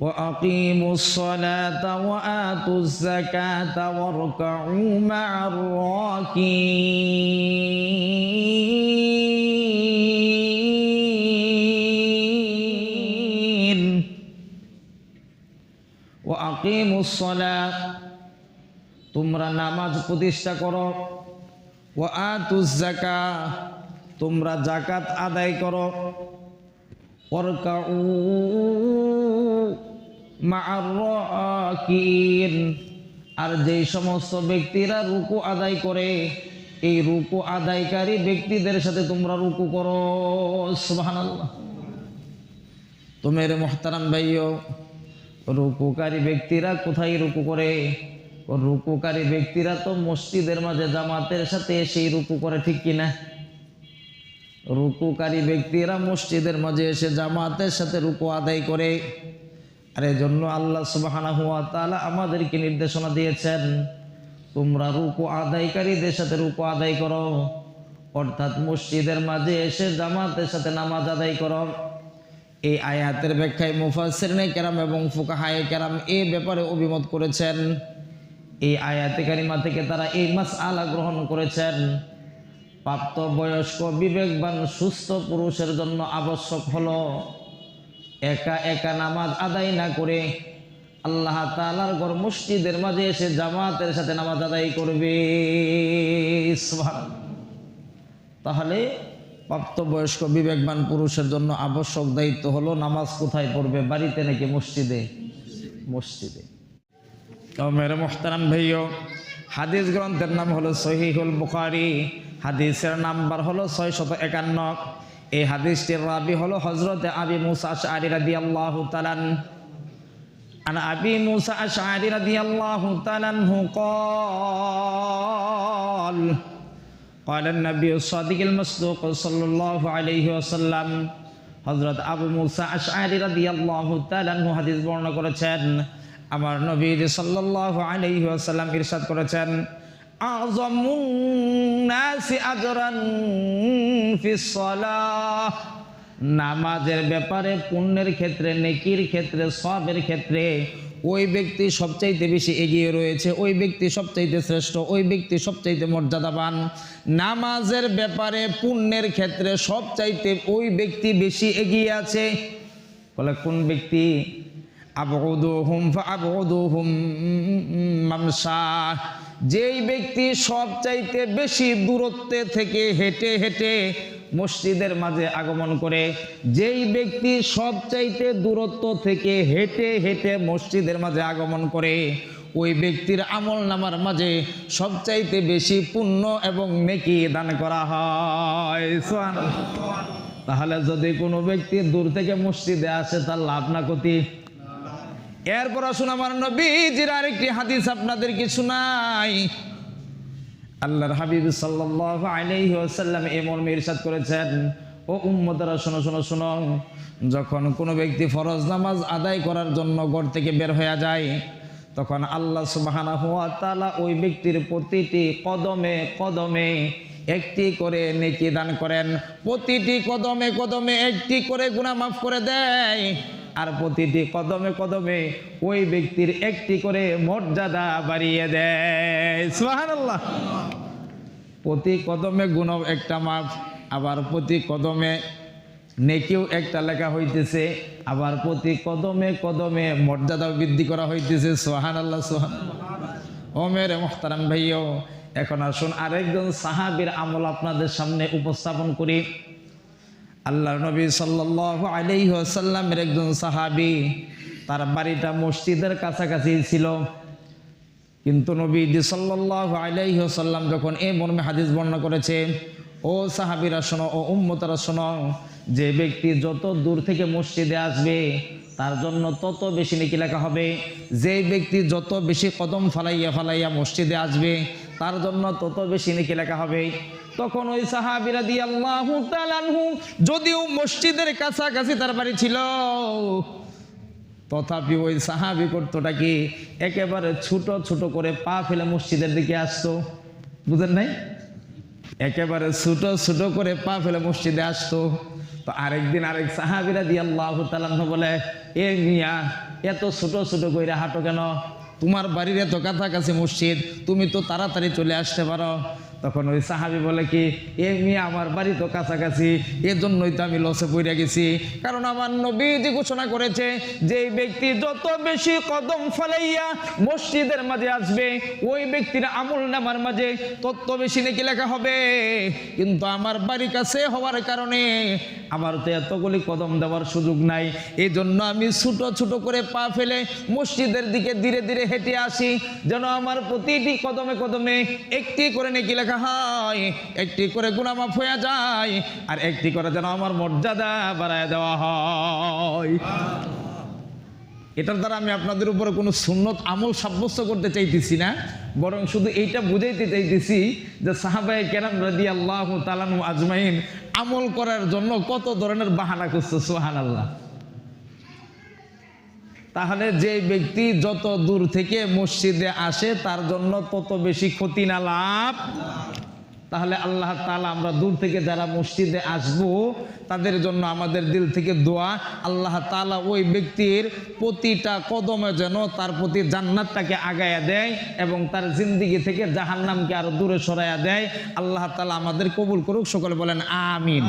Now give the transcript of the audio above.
وأقيموا الصلاة وآتوا الزكاة واركعوا مع الراكعين وأقيموا الصلاة তোমরা নামাজ প্রতিষ্ঠা করো ও আতুজ জাকা তোমরা জাকাত আদায় করো ওয়ারকাউ মা'আর রাকিন আর যেই সমস্ত ব্যক্তিরা রুকু আদায় করে, এই রুকু আদায়কারী ব্যক্তিদের সাথে তোমরা রুকু করো। সুবহানাল্লাহ। তো মোহতারাম ভাইও, রুকুকারী ব্যক্তিরা কোথায় রুকু করে? রুকুকারী ব্যক্তিরা তো মসজিদের মাঝে জামাতের সাথে সেই রুকু করে, ঠিক কিনা রুকুকারী ব্যক্তিরা মসজিদের মাঝে এসে জামাতের সাথে রুকু আদায় করে। আর জন্য আল্লাহ সুবাহানা হুয়া আমাদেরকে নির্দেশনা দিয়েছেন, তোমরা রুকু আদায়কারীদের সাথে রুকু আদায় করো, অর্থাৎ মসজিদের মাঝে এসে জামাতের সাথে নামাজ আদায় করো। এই আয়াতের ব্যাখ্যায় মুফাসিরনে কেরাম এবং ফুকাহায়ে কেরাম এ ব্যাপারে অভিমত করেছেন। এই আয়াতে কারিমা থেকে তারা এই মাস আলা গ্রহণ করেছেন। প্রাপ্ত বয়স্ক বিবেকবান, সুস্থ পুরুষের জন্য আবশ্যক হলো একা একা নামাজ আদায় না করে আল্লাহ তালার ঘর মসজিদের মাঝে এসে জামাতের সাথে নামাজ আদায় করবে। তাহলে প্রাপ্তবয়স্ক বিবেকবান পুরুষের জন্য আবশ্যক দায়িত্ব হলো নামাজ কোথায় পড়বে, বাড়িতে নাকি মসজিদে? মসজিদে। মেরে মোহতারাম ভাইও, হাদিস গ্রন্থের নাম হলো সহিহুল বুখারি, হাদিসের নাম্বার হলো ছয় শত একান্ন। এই হাদিসটির রাবি হলো হজরত আবি মুসা আশআরি রাদিয়াল্লাহু তাআলান عن أبي موسى أشعري رضي الله تعالى عنه قال قال النبي الصادق المصدوق صلى الله عليه وسلم হজরত আবু মুসা আশআরি রাদিয়াল্লাহু তাআলা আনহু হাদিস বর্ণনা করেছেন আমার নবী সাল্লাল্লাহু আলাইহি ওয়াসাল্লাম ইরশাদ করেছেন আযমুন নাসি আজরান নামাজের ব্যাপারে, পুণ্যের ক্ষেত্রে, নেকির ক্ষেত্রে, সবের ক্ষেত্রে ওই ব্যক্তি সবচাইতে বেশি এগিয়ে রয়েছে, ওই ব্যক্তি সবচাইতে শ্রেষ্ঠ, ওই ব্যক্তি সবচাইতে মর্যাদাবান। নামাজের ব্যাপারে, পুণ্যের ক্ষেত্রে সবচাইতে ওই ব্যক্তি বেশি এগিয়ে আছে। বলে, কোন ব্যক্তি? আবদুহুম আবদুহুম মামসা যেই ব্যক্তি সবচাইতে বেশি দূরত্বে থেকে হেঁটে হেঁটে মসজিদের মাঝে আগমন করে, যেই ব্যক্তি সবচাইতে দূরত্ব থেকে হেঁটে হেঁটে মসজিদের মাঝে আগমন করে, ওই ব্যক্তির আমল নামার মাঝে সবচাইতে বেশি পুণ্য এবং নেকি দান করা হয়। তাহলে যদি কোনো ব্যক্তি দূর থেকে মসজিদে আসে, তার লাভ না ক্ষতি এরপর আসুন আমার নবীজির আরেকটি হাদিস আপনাদেরকে শোনাই। আল্লাহর হাবিব সাল্লাল্লাহু আলাইহি ওয়াসাল্লাম এই মর্মে করেছেন, ও উম্মতরা, শোনো শোনো শোনো, যখন কোনো ব্যক্তি ফরজ নামাজ আদায় করার জন্য ঘর থেকে বের হয়ে যায়, তখন আল্লাহ সুবহানাহু ওয়া তালা ওই ব্যক্তির প্রতিটি কদমে কদমে একটি করে নেকি দান করেন। প্রতিটি কদমে কদমে একটি করে গুনাহ মাফ করে দেয়। আর প্রতিটি কদমে কদমে ওই ব্যক্তির একটি করে মর্যাদা বাড়িয়ে দেয়। সুবহানাল্লাহ। প্রতি কদমে গুণ একটা মাপ আবার প্রতি কদমে নেকিও একটা লেখা হইতেছে, আবার প্রতি কদমে কদমে মর্যাদা বৃদ্ধি করা হইতেছে। সোহান আল্লাহ সোহান ও মেরে মোহতারাম ভাইও, এখন আসুন আরেকজন সাহাবীর আমল আপনাদের সামনে উপস্থাপন করি। আল্লাহ নবী সাল্লাল্লাহু আলাইহি ওয়াসাল্লামের একজন সাহাবী, তার বাড়িটা মসজিদের কাছাকাছি ছিল। কিন্তু নবী সাল্লাল্লাহু আলাইহি ওয়াসাল্লাম যখন এ মর্মে হাদিস বর্ণনা করেছে, ও সাহাবীরা শোনো, ও উম্মতরা শোনো, যে ব্যক্তি যত দূর থেকে মসজিদে আসবে, তার জন্য তত বেশি নেকি লেখা হবে। যে ব্যক্তি যত বেশি কদম ফালাইয়া ফালাইয়া মসজিদে আসবে তার জন্য তত বেশি নেকি লেখা হবে। তখন ওই সাহাবিরা দিয়ে আল্লাহ যদিও মসজিদের কাছাকাছি তার বাড়ি ছিল, তথাপি ওই সাহাবি করতোটা কি? একেবারে ছোট ছোট করে পা ফেলে মসজিদের দিকে আসতো। বুঝেন নাই? একেবারে ছোট ছোট করে পা ফেলে মসজিদে আসতো। তো আরেকদিন আরেক সাহাবিরা দিয়ে আল্লাহ বলে, এ মিয়া, এত ছোট ছোট কইরা হাঁটো কেন? তোমার বাড়ির এত কাছাকাছি মসজিদ তুমি তো তাড়াতাড়ি চলে আসতে পারো। তখন ওই সাহাবি বলে কি, এ মেয়ে, আমার বাড়ি তো কাছাকাছি, এজন্যই তো আমি লসে পড়ে গেছি। কারণ আমার নবীজি ঘোষণা করেছে যে ব্যক্তি যত বেশি কদম ফলাইয়া মসজিদের মাঝে আসবে, ওই ব্যক্তির আমল নামার মাঝে তত বেশি নাকি লেখা হবে। কিন্তু আমার বাড়ি কাছে হওয়ার কারণে আমার তো এতগুলি কদম দেওয়ার সুযোগ নাই। এই জন্য আমি ছোট ছোট করে পা ফেলে মসজিদের দিকে ধীরে ধীরে হেঁটে আসি, যেন আমার প্রতিটি কদমে কদমে একটি করে নাকি লেখা হয়, একটি করে গুণামাফ হয়ে যায়, আর একটি করে যেন আমার মর্যাদা বাড়ায় দেওয়া হয়। এটার দ্বারা আমি আপনাদের উপরে কোনো সুন্নত আমল সাব্যস্ত করতে চাইতেছি না, বরং শুধু এইটা বুঝাইতে চাইতেছি যে সাহাবাই কেরাম রাদি আল্লাহ তালানু আজমাইন আমল করার জন্য কত ধরনের বাহানা করছে সোহান আল্লাহ তাহলে যে ব্যক্তি যত দূর থেকে মসজিদে আসে, তার জন্য তত বেশি ক্ষতি না লাভ। তাহলে আল্লাহ তালা আমরা দূর থেকে যারা মসজিদে আসব, তাদের জন্য আমাদের দিল থেকে দোয়া। আল্লাহ তাআলা ওই ব্যক্তির প্রতিটা কদমে যেন তার প্রতি জান্নাতটাকে আগায়া দেয় এবং তার জিন্দিগি থেকে জাহান্নামকে আরও দূরে সরাইয়া দেয়। আল্লাহ তালা আমাদের কবুল করুক, সকলে বলেন আমিন।